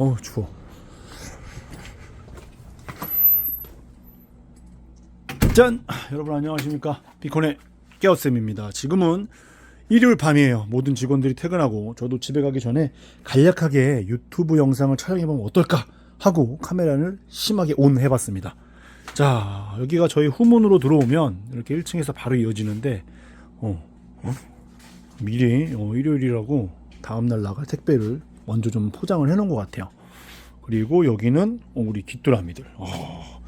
어우 추워. 짠! 여러분 안녕하십니까? 비콘의 깨어쌤입니다. 지금은 일요일 밤이에요. 모든 직원들이 퇴근하고 저도 집에 가기 전에 간략하게 유튜브 영상을 촬영해보면 어떨까 하고 카메라를 심하게 온 해봤습니다. 자, 여기가 저희 후문으로 들어오면 이렇게 1층에서 바로 이어지는데, 어, 어? 미리 어, 일요일이라고 다음날 나갈 택배를 먼저 좀 포장을 해놓은 것 같아요. 그리고 여기는 어, 우리 귀뚜라미들. 어,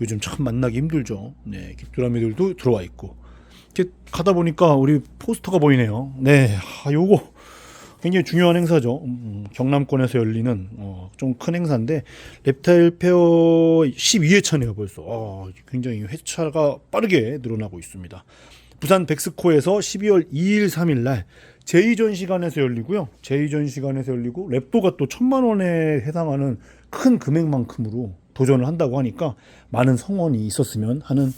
요즘 참 만나기 힘들죠. 네, 귀뚜라미들도 들어와 있고. 이렇게 가다 보니까 우리 포스터가 보이네요. 네, 아, 요거 굉장히 중요한 행사죠. 음, 경남권에서 열리는 어, 좀 큰 행사인데 reptile 페어 12회차네요 벌써. 아, 굉장히 회차가 빠르게 늘어나고 있습니다. 부산 백스코에서 12월 2일 3일 날 제2전 시간에서 열리고요. 제2전 시간에서 열리고 랩도가 또 천만 원에 해당하는 큰 금액만큼으로 도전을 한다고 하니까 많은 성원이 있었으면 하는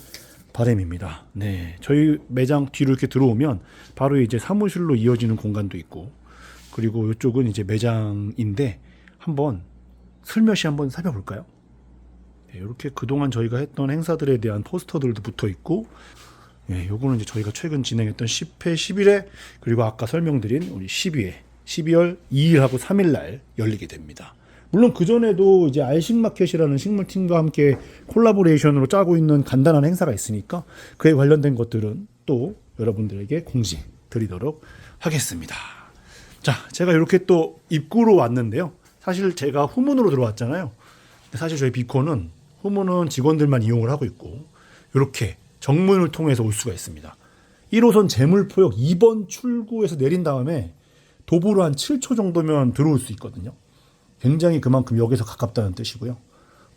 바람입니다. 네. 저희 매장 뒤로 이렇게 들어오면 바로 이제 사무실로 이어지는 공간도 있고 그리고 이쪽은 이제 매장인데 한번 슬며시 한번 살펴볼까요? 네, 이렇게 그동안 저희가 했던 행사들에 대한 포스터들도 붙어 있고 예, 요거는 이제 저희가 최근 진행했던 10회, 11회 그리고 아까 설명드린 우리 12회 12월 2일하고 3일 날 열리게 됩니다. 물론 그 전에도 이제 알식 마켓이라는 식물팀과 함께 콜라보레이션으로 짜고 있는 간단한 행사가 있으니까 그에 관련된 것들은 또 여러분들에게 공지 드리도록 하겠습니다. 자, 제가 이렇게 또 입구로 왔는데요. 사실 제가 후문으로 들어왔잖아요. 사실 저희 비코는 후문은 직원들만 이용을 하고 있고 이렇게 정문을 통해서 올 수가 있습니다. 1호선 재물포역 2번 출구에서 내린 다음에 도보로 한 7초 정도면 들어올 수 있거든요. 굉장히 그만큼 역에서 가깝다는 뜻이고요.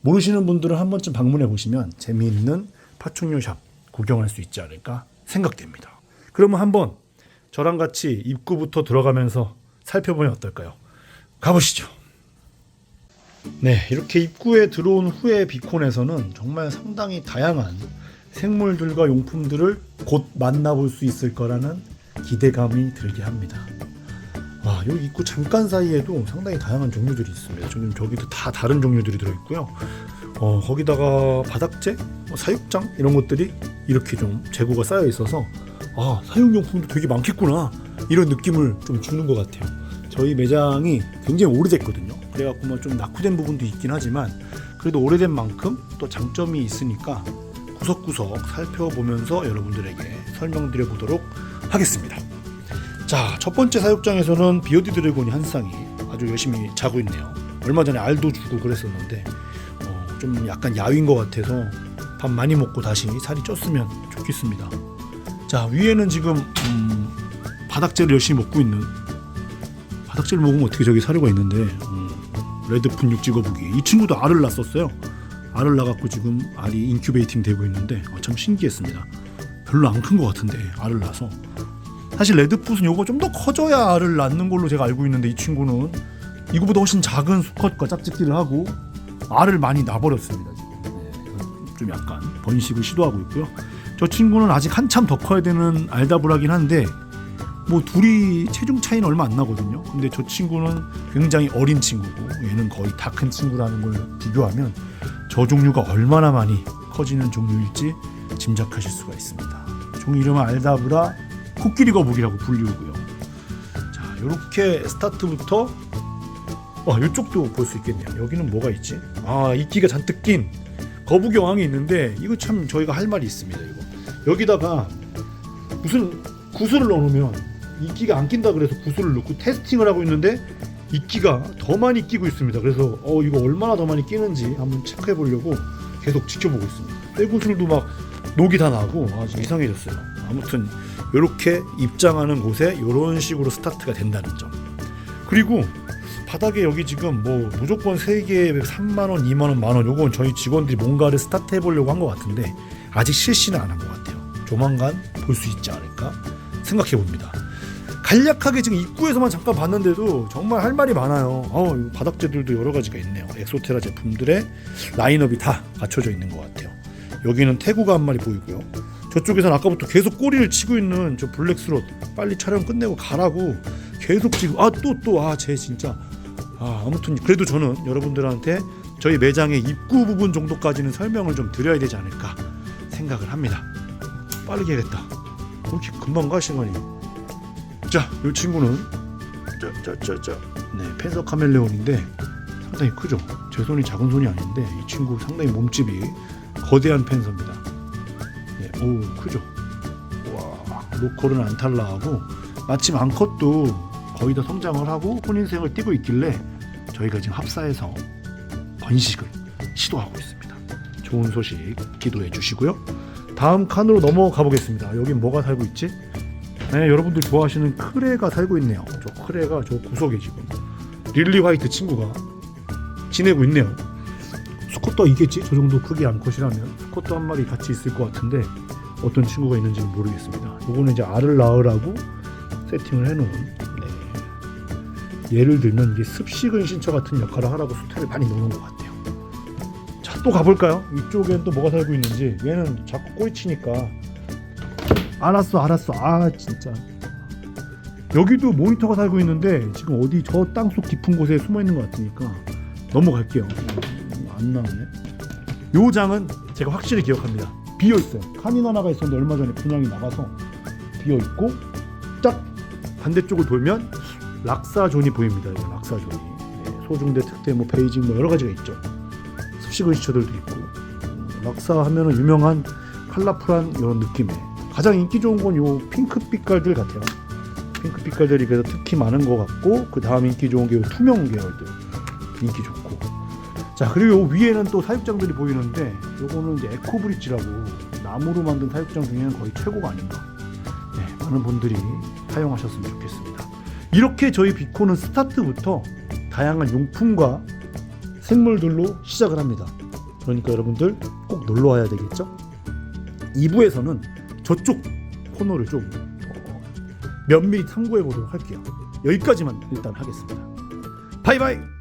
모르시는 분들은 한 번쯤 방문해 보시면 재미있는 파충류 샵 구경할 수 있지 않을까 생각됩니다. 그러면 한번 저랑 같이 입구부터 들어가면서 살펴보면 어떨까요? 가보시죠. 네, 이렇게 입구에 들어온 후에 비콘에서는 정말 상당히 다양한 생물들과 용품들을 곧 만나볼 수 있을 거라는 기대감이 들게 합니다. 와, 여기 입구 잠깐 사이에도 상당히 다양한 종류들이 있습니다. 지금 저기도 다 다른 종류들이 들어있고요. 어, 거기다가 바닥재, 뭐 사육장 이런 것들이 이렇게 좀 재고가 쌓여 있어서 아, 사육용품도 되게 많겠구나 이런 느낌을 좀 주는 것 같아요. 저희 매장이 굉장히 오래됐거든요. 그래갖고 뭐 좀 낙후된 부분도 있긴 하지만 그래도 오래된 만큼 또 장점이 있으니까 구석구석 살펴보면서 여러분들에게 설명드려 보도록 하겠습니다. 자, 첫 번째 사육장에서는 비오디 드래곤이 한 쌍이 아주 열심히 자고 있네요. 얼마 전에 알도 주고 그랬었는데 어, 좀 약간 야윈 것 같아서 밥 많이 먹고 다시 살이 쪘으면 좋겠습니다. 자, 위에는 지금 음, 바닥재를 열심히 먹고 있는 바닥재를 먹으면 어떻게 저기 사료가 있는데 음, 레드푼 육 찍어보기 이 친구도 알을 낳았었어요. 알을 낳았고 지금 알이 인큐베이팅 되고 있는데 어, 참 신기했습니다. 별로 안 큰 것 같은데 알을 낳아서. 사실 레드풋은 요거 좀 더 커져야 알을 낳는 걸로 제가 알고 있는데 이 친구는. 이거보다 훨씬 작은 수컷과 짝짓기를 하고 알을 많이 낳아버렸습니다 지금. 네, 좀 약간 번식을 시도하고 있고요. 저 친구는 아직 한참 더 커야 되는 알다브라긴 한데 뭐 둘이 체중 차이는 얼마 안 나거든요. 근데 저 친구는 굉장히 어린 친구고 얘는 거의 다 큰 친구라는 걸 비교하면 저 종류가 얼마나 많이 커지는 종류일지 짐작하실 수가 있습니다 종 이름은 알다브라 코끼리 거북이라고 불리우고요. 자, 이렇게 스타트부터 와, 이쪽도 볼 수 있겠네요. 여기는 뭐가 있지? 아, 이끼가 잔뜩 낀 거북이 왕이 있는데 이거 참 저희가 할 말이 있습니다. 이거 여기다가 무슨 구슬을 넣어놓으면 이끼가 안 낀다 그래서 구슬을 넣고 테스팅을 하고 있는데 이끼가 더 많이 끼고 있습니다. 그래서 어 이거 얼마나 더 많이 끼는지 한번 체크해 보려고 계속 지켜보고 있습니다. 떼구슬도 막 녹이 다 나고 아주 이상해졌어요. 아무튼 이렇게 입장하는 곳에 이런 식으로 스타트가 된다는 점. 그리고 바닥에 여기 지금 뭐 무조건 3개에 3만 원, 2만 원, 만 원. 요건 저희 직원들이 뭔가를 스타트 해 보려고 한 것 같은데 아직 실시는 안 한 것 같아요. 조만간 볼 수 있지 않을까 생각해 봅니다. 간략하게 지금 입구에서만 잠깐 봤는데도 정말 할 말이 많아요. 어, 이 바닥재들도 여러 가지가 있네요. 엑소테라 제품들의 라인업이 다 갖춰져 있는 것 같아요. 여기는 태구가 한 마리 보이고요. 저쪽에서는 아까부터 계속 꼬리를 치고 있는 저 블랙스롯 빨리 촬영 끝내고 가라고 계속 지금 아 또 또 아 쟤 진짜 아, 아무튼 그래도 저는 여러분들한테 저희 매장의 입구 부분 정도까지는 설명을 좀 드려야 되지 않을까 생각을 합니다. 빠르게 해야겠다. 왜 이렇게 금방 가시는 거니? 자, 이 친구는 짜짜짜짜. 네, 펜서 카멜레온인데 상당히 크죠. 제 손이 작은 손이 아닌데 이 친구 상당히 몸집이 거대한 펜서입니다. 네, 오 크죠. 와, 로컬은 안 탈라하고 마침 암컷도 거의 다 성장을 하고 혼인생을 띠고 있길래 저희가 지금 합사해서 번식을 시도하고 있습니다. 좋은 소식 기도해 주시고요. 다음 칸으로 넘어가 보겠습니다. 여기 뭐가 살고 있지? 네, 여러분들 좋아하시는 크레가 살고 있네요. 저 크레가 저 구석에 지금 릴리 화이트 친구가 지내고 있네요. 스코터 이겠지? 저 정도 크기 암컷이라면 스코터 한 마리 같이 있을 것 같은데 어떤 친구가 있는지는 모르겠습니다. 요거는 이제 알을 낳으라고 세팅을 해놓은 네. 예를 들면 이게 습식은 신처 같은 역할을 하라고 수태를 많이 넣는 것 같아요. 자 또 가볼까요? 이쪽엔 또 뭐가 살고 있는지 얘는 자꾸 꼬리치니까 알았어 알았어. 아 진짜. 여기도 모니터가 살고 있는데 지금 어디 저 땅속 깊은 곳에 숨어 있는 것 같으니까 넘어갈게요. 음, 안 나오네. 요 장은 제가 확실히 기억합니다. 비어 있어요. 카닌 하나가 있었는데 얼마 전에 분양이 나가서 비어 있고 딱 반대쪽을 돌면 락사존이 보입니다. 이거 락사존이. 네, 소중대 특대 뭐 베이징 뭐 여러 가지가 있죠. 습식 은 시처들도 있고. 음, 락사 하면은 유명한 컬러풀한 이런 느낌의 가장 인기 좋은 건 요 핑크 빛깔들 같아요. 핑크 빛깔들이 그래서 특히 많은 것 같고 그 다음 인기 좋은 게요 투명 계열들. 인기 좋고. 자 그리고 요 위에는 또 사육장들이 보이는데 요거는 이제 에코브릿지라고 나무로 만든 사육장 중에는 거의 최고가 아닌가. 네, 많은 분들이 사용하셨으면 좋겠습니다. 이렇게 저희 비코는 스타트부터 다양한 용품과 생물들로 시작을 합니다. 그러니까 여러분들 꼭 놀러 와야 되겠죠? 2부에서는 저쪽 코너를 좀 어, 면밀히 탐구해 보도록 할게요. 여기까지만 일단 하겠습니다. 바이바이.